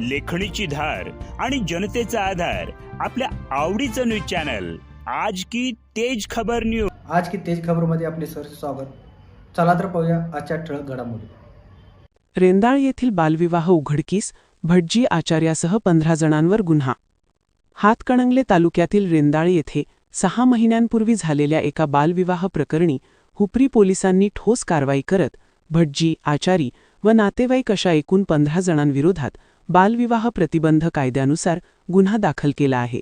लेखणीची धार आणि जनतेचा आधार आपल्या आवडीचं न्यूज चॅनल. आज की तेज खबर न्यूज आज की तेज खबरमध्ये आपले सर स्वागत. चला तर पाहूया आजच्या ठळक घडामोडी. रेंदाळ येथील बालविवाह उघडकीस भटजी आचार्यासह पंधरा जणांवर गुन्हा. हातकणंगले तालुक्यातील रेंदाळ येथे सहा महिन्यांपूर्वी झालेल्या एका बालविवाह प्रकरणी हुपरी पोलिसांनी ठोस कारवाई करत भटजी आचारी व नातेवाईक अशा एकूण पंधरा जणांविरोधात बालविवाह प्रतिबंध कायद्यानुसार गुन्हा दाखल केला आहे.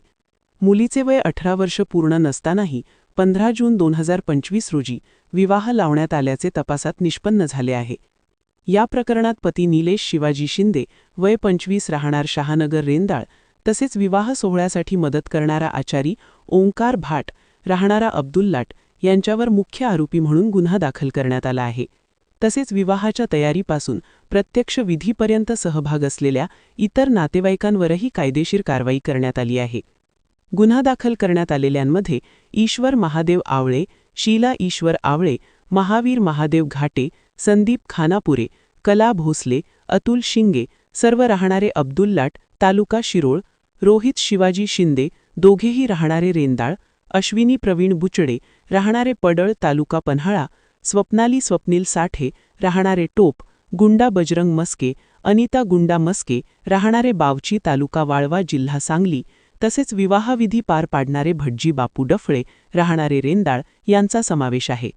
मुलीचे वय अठरा वर्ष पूर्ण नसतानाही पंधरा जून दोन हजार पंचवीस रोजी विवाह लावण्यात आल्याचे तपासात निष्पन्न झाले आहे. या प्रकरणात पती निलेश शिवाजी शिंदे वय पंचवीस राहणार शहानगर रेंदाळ तसेच विवाह सोहळ्यासाठी मदत करणारा आचारी ओंकार भाट राहणारा अब्दुल लाट यांच्यावर मुख्य आरोपी म्हणून गुन्हा दाखल करण्यात आला आहे. तसेच विवाहाच्या तयारीपासून प्रत्यक्ष विधीपर्यंत सहभाग असलेल्या इतर नातेवाईकांवरही कायदेशीर कारवाई करण्यात आली आहे. गुन्हा दाखल करण्यात आलेल्यांमध्ये ईश्वर महादेव आवळे शीला ईश्वर आवळे महावीर महादेव घाटे संदीप खानापुरे कला भोसले अतुल शिंगे सर्व राहणारे अब्दुल लाट तालुका शिरोळ रोहित शिवाजी शिंदे दोघेही राहणारे रेंदाळ अश्विनी प्रवीण बुचडे राहणारे पडळ तालुका पन्हाळा स्वप्नाली स्वप्नील साठे राहणारे टोप गुंडा बजरंग मस्के अनिता गुंडा मस्के राहणारे बावची तालुका वाळवा जिल्हा सांगली तसेच विवाहविधी पार पाडणारे भटजी बापू डफळे राहणारे रेंदाळ यांचा समावेश आहे.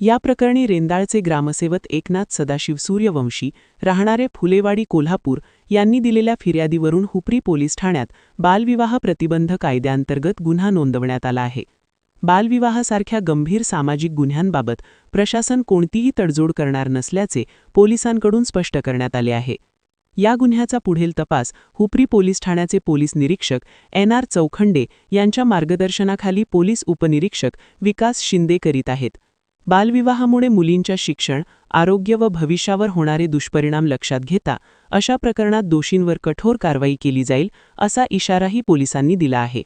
या प्रकरणी रेंदाळचे ग्रामसेवक एकनाथ सदाशिव सूर्यवंशी राहणारे फुलेवाडी कोल्हापूर यांनी दिलेल्या फिर्यादीवरून हुपरी पोलीस ठाण्यात बालविवाह प्रतिबंध कायद्याअंतर्गत गुन्हा नोंदवण्यात आला आहे. बालविवाहासारख्या गंभीर सामाजिक गुन्ह्यांबाबत प्रशासन कोणतीही तडजोड करणार नसल्याचे पोलिसांकडून स्पष्ट करण्यात आले आहे. या गुन्ह्याचा पुढील तपास हुपरी पोलीस ठाण्याचे पोलीस निरीक्षक एन आर चौखंडे यांच्या मार्गदर्शनाखाली पोलीस उपनिरीक्षक विकास शिंदे करीत आहेत. बालविवाहामुळे मुलींच्या शिक्षण आरोग्य व भविष्यावर होणारे दुष्परिणाम लक्षात घेता अशा प्रकरणात दोषींवर कठोर कारवाई केली जाईल असा इशाराही पोलिसांनी दिला आहे.